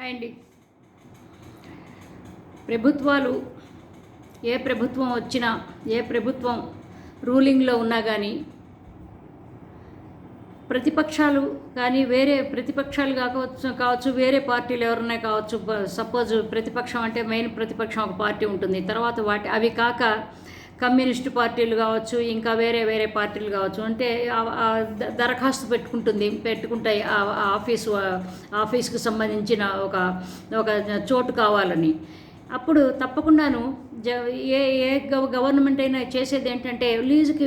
Hi అండి. ప్రభుత్వాలు ఏ ప్రభుత్వం వచ్చినా ఏ ప్రభుత్వం రూలింగ్లో ఉన్నా కానీ ప్రతిపక్షాలు కానీ వేరే ప్రతిపక్షాలు కావచ్చు కావచ్చు వేరే పార్టీలు ఎవరన్నా కావచ్చు సపోజ్ ప్రతిపక్షం అంటే మెయిన్ ప్రతిపక్షం ఒక పార్టీ ఉంటుంది. తర్వాత వాటి అవి కాక కమ్యూనిస్టు పార్టీలు కావచ్చు ఇంకా వేరే వేరే పార్టీలు కావచ్చు అంటే దరఖాస్తు పెట్టుకుంటుంది పెట్టుకుంటాయి ఆ ఆఫీసు ఆఫీస్కి సంబంధించిన ఒక ఒక చోటు కావాలని. అప్పుడు తప్పకుండాను జ ఏ ఏ గవ గవర్నమెంట్ అయినా చేసేది ఏంటంటే లీజుకి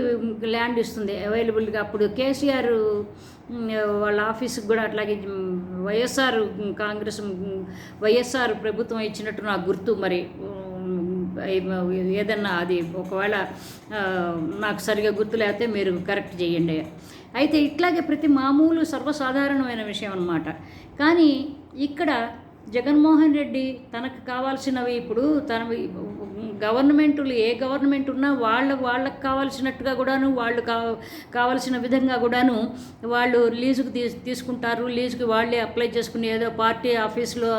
ల్యాండ్ ఇస్తుంది అవైలబుల్గా. అప్పుడు కేసీఆర్ వాళ్ళ ఆఫీస్కి కూడా అట్లాగే వైఎస్ఆర్ కాంగ్రెస్ వైఎస్ఆర్ ప్రభుత్వం ఇచ్చినట్టు నాకు గుర్తు మరి. ఏదన్నా అది ఒకవేళ నాకు సరిగా గుర్తు లేకపోతే మీరు కరెక్ట్ చేయండి. అయితే ఇట్లాగే ప్రతి మామూలు సర్వసాధారణమైన విషయం అన్నమాట. కానీ ఇక్కడ జగన్మోహన్ రెడ్డి తనకు కావాల్సినవి ఇప్పుడు తన గవర్నమెంట్లు ఏ గవర్నమెంట్ ఉన్నా వాళ్ళ వాళ్ళకి కావాల్సినట్టుగా కూడాను వాళ్ళు కా కావాల్సిన విధంగా కూడాను వాళ్ళు లీజుకు తీ తీసుకుంటారు. లీజుకి వాళ్ళే అప్లై చేసుకుని ఏదో పార్టీ ఆఫీస్లో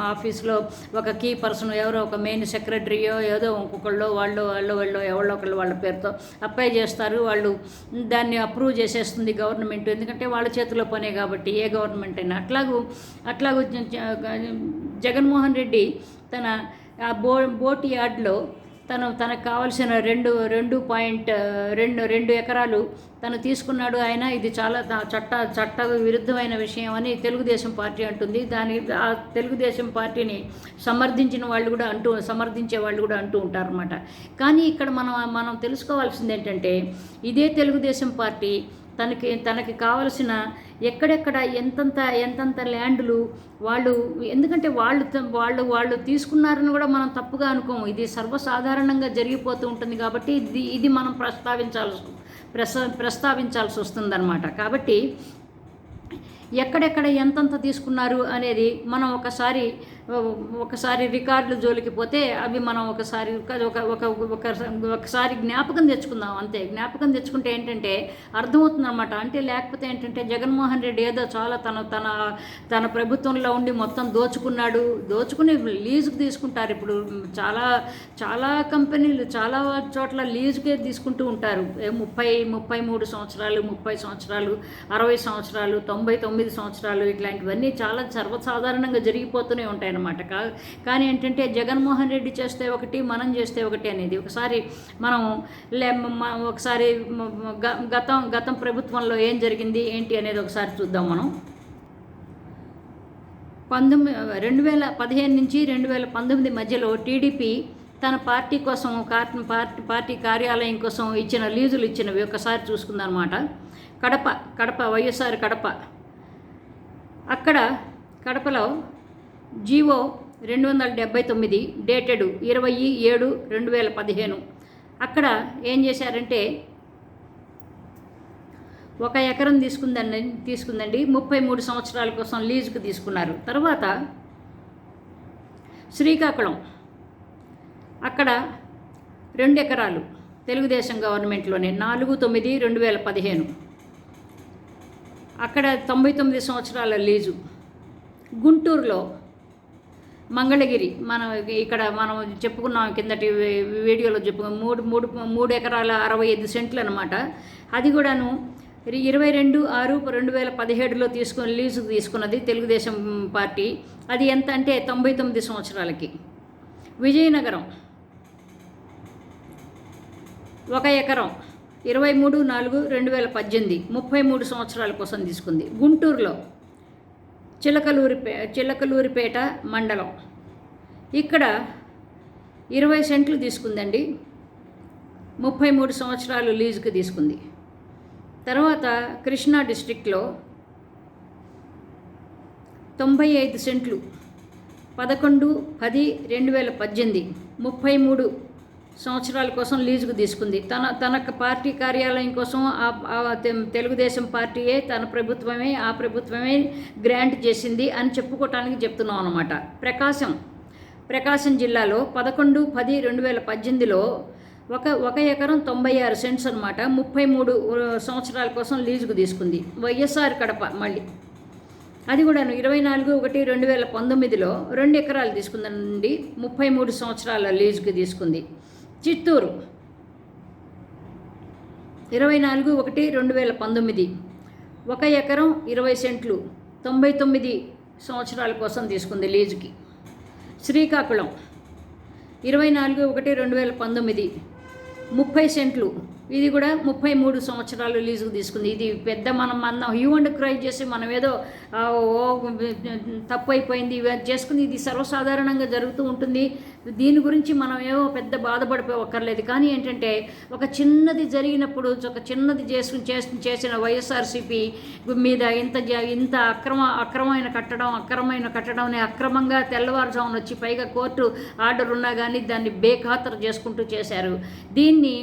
ఆఫీస్లో ఒక కీ పర్సన్ ఎవరో ఒక మెయిన్ సెక్రటరీయో ఏదో ఇంకొకళ్ళు వాళ్ళు వాళ్ళు వాళ్ళు ఎవరో ఒకళ్ళు వాళ్ళ పేరుతో అప్లై చేస్తారు. వాళ్ళు దాన్ని అప్రూవ్ చేసేస్తుంది గవర్నమెంట్. ఎందుకంటే వాళ్ళ చేతిలో పనే కాబట్టి ఏ గవర్నమెంట్ అయినా. అట్లాగూ అట్లాగూ జగన్మోహన్ రెడ్డి తన ఆ బో బోట్ యార్డ్లో తను తనకు కావలసిన రెండు రెండు పాయింట్ రెండు రెండు ఎకరాలు తను తీసుకున్నాడు. ఆయన ఇది చాలా చట్ట చట్ట విరుద్ధమైన విషయం అని తెలుగుదేశం పార్టీ అంటుంది. దాని ఆ తెలుగుదేశం పార్టీని సమర్థించిన వాళ్ళు కూడా అంటూ సమర్థించే వాళ్ళు కూడా అంటూ ఉంటారన్నమాట. కానీ ఇక్కడ మనం మనం తెలుసుకోవాల్సింది ఏంటంటే ఇదే తెలుగుదేశం పార్టీ తనకి తనకి కావలసిన ఎక్కడెక్కడ ఎంతంత ఎంతంత ల్యాండ్లు వాళ్ళు ఎందుకంటే వాళ్ళు వాళ్ళు వాళ్ళు తీసుకున్నారని కూడా మనం తప్పుగా అనుకోము. ఇది సర్వసాధారణంగా జరిగిపోతూ ఉంటుంది కాబట్టి ఇది ఇది మనం ప్రస్తావించాల్సి ప్రస ప్రస్తావించాల్సి వస్తుందన్నమాట. కాబట్టి ఎక్కడెక్కడ ఎంతంత తీసుకున్నారు అనేది మనం ఒకసారి ఒకసారి రికార్డులు జోలికి పోతే అవి మనం ఒకసారి ఒక ఒక ఒకసారి జ్ఞాపకం తెచ్చుకుందాం అంతే. జ్ఞాపకం తెచ్చుకుంటే ఏంటంటే అర్థమవుతుంది అనమాట అంటే లేకపోతే ఏంటంటే జగన్మోహన్ రెడ్డి ఏదో చాలా తన తన తన ప్రభుత్వంలో ఉండి మొత్తం దోచుకున్నాడు. దోచుకుని లీజుకు తీసుకుంటారు. ఇప్పుడు చాలా చాలా కంపెనీలు చాలా చోట్ల లీజుకే తీసుకుంటూ ఉంటారు. ముప్పై ముప్పై మూడు సంవత్సరాలు ముప్పై సంవత్సరాలు అరవై సంవత్సరాలు తొంభై తొమ్మిది సంవత్సరాలు ఇట్లాంటివన్నీ చాలా సర్వసాధారణంగా జరిగిపోతూనే ఉంటాయి. ఉంటాయన్నమాట కా కానీ ఏంటంటే జగన్మోహన్ రెడ్డి చేస్తే ఒకటి మనం చేస్తే ఒకటి అనేది. ఒకసారి మనం లే ఒకసారి గతం గతం ప్రభుత్వంలో ఏం జరిగింది ఏంటి అనేది ఒకసారి చూద్దాం మనం. పంతొమ్మిది రెండు వేల పదిహేను నుంచి రెండు వేల పంతొమ్మిది మధ్యలో టీడీపీ తన పార్టీ కోసం కార్- పార్టీ పార్టీ కార్యాలయం కోసం ఇచ్చిన లీజులు ఇచ్చినవి ఒకసారి చూసుకుందనమాట కడప కడప వైఎస్ఆర్ కడప. అక్కడ కడపలో జీవో రెండు వందల డెబ్బై తొమ్మిది డేటెడ్ ఇరవై ఏడు రెండు వేల పదిహేను. అక్కడ ఏం చేశారంటే ఒక ఎకరం తీసుకుందండి తీసుకుందండి. ముప్పై మూడు సంవత్సరాల కోసం లీజుకు తీసుకున్నారు. తర్వాత శ్రీకాకుళం. అక్కడ రెండు ఎకరాలు తెలుగుదేశం గవర్నమెంట్లోనే నాలుగు తొమ్మిది రెండు వేల పదిహేను. అక్కడ తొంభై తొమ్మిది సంవత్సరాల లీజు. గుంటూరులో మంగళగిరి మనం ఇక్కడ మనం చెప్పుకున్నాం కిందటి వీడియోలో చెప్పు మూడు మూడు మూడు ఎకరాల అరవై ఐదు సెంట్లు అనమాట అది కూడాను ఇరవై రెండు ఆరు రెండు వేల పదిహేడులో తీసుకుని లీజుకు తీసుకున్నది తెలుగుదేశం పార్టీ. అది ఎంత అంటే తొంభై తొమ్మిది సంవత్సరాలకి. విజయనగరం ఒక ఎకరం ఇరవై మూడు నాలుగు రెండు వేల పద్దెనిమిది ముప్పై మూడు సంవత్సరాల కోసం తీసుకుంది. గుంటూరులో చిలకలూరిపే చిలకలూరిపేట మండలం. ఇక్కడ ఇరవై సెంట్లు తీసుకుందండి. ముప్పై మూడు సంవత్సరాలు లీజుకి తీసుకుంది. తర్వాత కృష్ణా డిస్టిక్లో తొంభై ఐదు సెంట్లు పదకొండు పది రెండు వేల పద్దెనిమిది ముప్పై మూడు సంవత్సరాల కోసం లీజుకు తీసుకుంది. తన తన పార్టీ కార్యాలయం కోసం ఆ- తె- తెలుగుదేశం పార్టీయే తన ప్రభుత్వమే ఆ ప్రభుత్వమే గ్రాంట్ చేసింది అని చెప్పుకోవటానికి చెప్తున్నాం అనమాట ప్రకాశం ప్రకాశం జిల్లాలో పదకొండు పది రెండు వేల పద్దెనిమిదిలో ఒక ఒక ఎకరం తొంభై ఆరు సెంట్స్ అనమాట ముప్పై మూడు సంవత్సరాల కోసం లీజుకు తీసుకుంది. వైఎస్ఆర్ కడప మళ్ళీ. అది కూడాను ఇరవై నాలుగు ఒకటి రెండు వేల పంతొమ్మిదిలో రెండు ఎకరాలు తీసుకుందండి ముప్పై మూడు సంవత్సరాల లీజుకి తీసుకుంది. చిత్తూరు. ఇరవై నాలుగు ఒకటి రెండు వేల పంతొమ్మిది. ఒక ఎకరం ఇరవై సెంట్లు తొంభై తొమ్మిది సంవత్సరాల కోసం తీసుకుంది లీజుకి. శ్రీకాకుళం. ఇరవై నాలుగు ఒకటి రెండు వేల పంతొమ్మిది. ముప్పై సెంట్లు ఇది కూడా ముప్పై మూడు సంవత్సరాలు లీజుకు తీసుకుంది. ఇది పెద్ద మనం మనం హ్యూ అండ్ క్రై చేసి మనం ఏదో ఓ తప్పు అయిపోయింది ఇవి చేసుకుని ఇది సర్వసాధారణంగా జరుగుతూ ఉంటుంది. దీని గురించి మనం ఏమో పెద్ద బాధపడిపోవక్కర్లేదు. కానీ ఏంటంటే ఒక చిన్నది జరిగినప్పుడు ఒక చిన్నది చేసుకుని చేసి చేసిన వైఎస్ఆర్సీపీ మీద ఇంత ఇంత అక్రమ అక్రమమైన కట్టడం అక్రమమైన కట్టడం అక్రమంగా తెల్లవారుజామున వచ్చి పైగా కోర్టు ఆర్డర్ ఉన్నా కానీ దాన్ని బేఖాతరు చేసుకుంటూ చేశారు. దీన్ని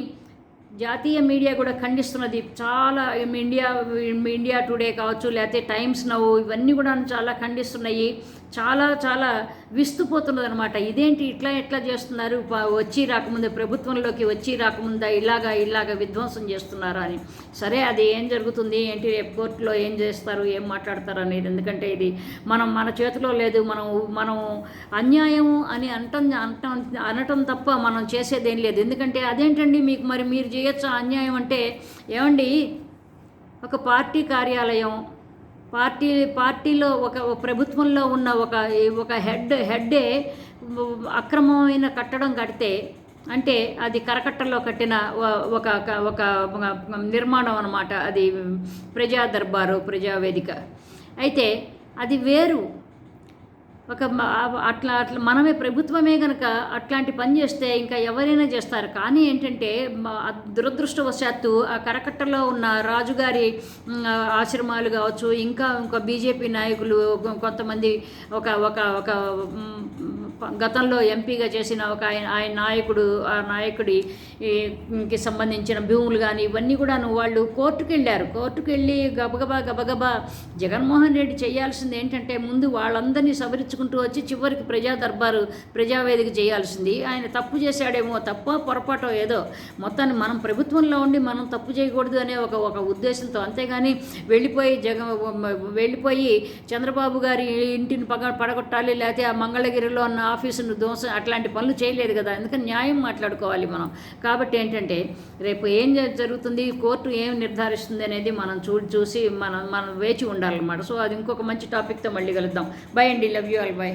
జాతీయ మీడియా కూడా ఖండిస్తున్నది. చాలా ఇండియా ఇండియా టుడే కావచ్చు లేకపోతే టైమ్స్ నవ్వు ఇవన్నీ కూడా చాలా ఖండిస్తున్నాయి. చాలా చాలా విస్తుపోతున్నది అనమాట ఇదేంటి ఇట్లా ఎట్లా చేస్తున్నారు? వచ్చి రాకముందే ప్రభుత్వంలోకి వచ్చి రాకముందా ఇలాగా ఇలాగా విధ్వంసం చేస్తున్నారా అని. సరే అది ఏం జరుగుతుంది? ఏంటి రేపు కోర్టులో ఏం చేస్తారు? ఏం మాట్లాడతారు అనేది? ఎందుకంటే ఇది మనం మన చేతిలో లేదు. మనం మనం అన్యాయం అని అంటం అంటం అనటం తప్ప మనం చేసేదేం లేదు. ఎందుకంటే అదేంటండి? మీకు మరి మీరు చేయొచ్చు అన్యాయం అంటే ఏమండి? ఒక పార్టీ కార్యాలయం పార్టీ పార్టీలో ఒక ప్రభుత్వంలో ఉన్న ఒక ఒక హెడ్ హెడ్డే అక్రమమైన కట్టడం కడితే అంటే అది కరకట్టలో కట్టిన ఒక ఒక- నిర్మాణం అనమాట అది ప్రజా దర్బారు ప్రజావేదిక. అయితే అది వేరు. ఒక అట్లా అట్లా మనమే ప్రభుత్వమే కనుక అట్లాంటి పని చేస్తే ఇంకా ఎవరైనా చేస్తారు. కానీ ఏంటంటే దురదృష్టవశాత్తు ఆ కరకట్టలో ఉన్న రాజుగారి ఆశ్రమాలు కావచ్చు ఇంకా ఇంకా బీజేపీ నాయకులు కొంతమంది ఒక ఒక ఒక గతంలో ఎంపీగా చేసిన ఒక ఆయన ఆయన నాయకుడు ఆ నాయకుడికి సంబంధించిన భూములు కానీ ఇవన్నీ కూడాను వాళ్ళు కోర్టుకు వెళ్ళారు కోర్టుకు వెళ్ళి గబగబా గబగబా జగన్మోహన్ రెడ్డి చేయాల్సింది ఏంటంటే ముందు వాళ్ళందరినీ సవరించుకుంటూ వచ్చి చివరికి ప్రజా దర్బారు ప్రజావేదిక చేయాల్సింది. ఆయన తప్పు చేశాడేమో తప్ప పొరపాటో ఏదో. మొత్తాన్ని మనం ప్రభుత్వంలో ఉండి మనం తప్పు చేయకూడదు అనే ఒక ఒక ఉద్దేశంతో అంతేగాని వెళ్ళిపోయి జగ వెళ్ళిపోయి చంద్రబాబు గారి ఇంటిని పగ పడగొట్టాలి లేకపోతే ఆ మంగళగిరిలో ఉన్న ఆఫీసును దోశ అట్లాంటి పనులు చేయలేదు కదా అందుకని న్యాయం మాట్లాడుకోవాలి మనం. కాబట్టి ఏంటంటే రేపు ఏం జరుగుతుంది కోర్టు ఏం నిర్ధారిస్తుంది అనేది మనం చూ చూసి మనం మనం వేచి ఉండాలన్నమాట. సో అది ఇంకొక మంచి టాపిక్తో మళ్ళీ కలుద్దాం. బై అండి లవ్ యూ ఆల్ బై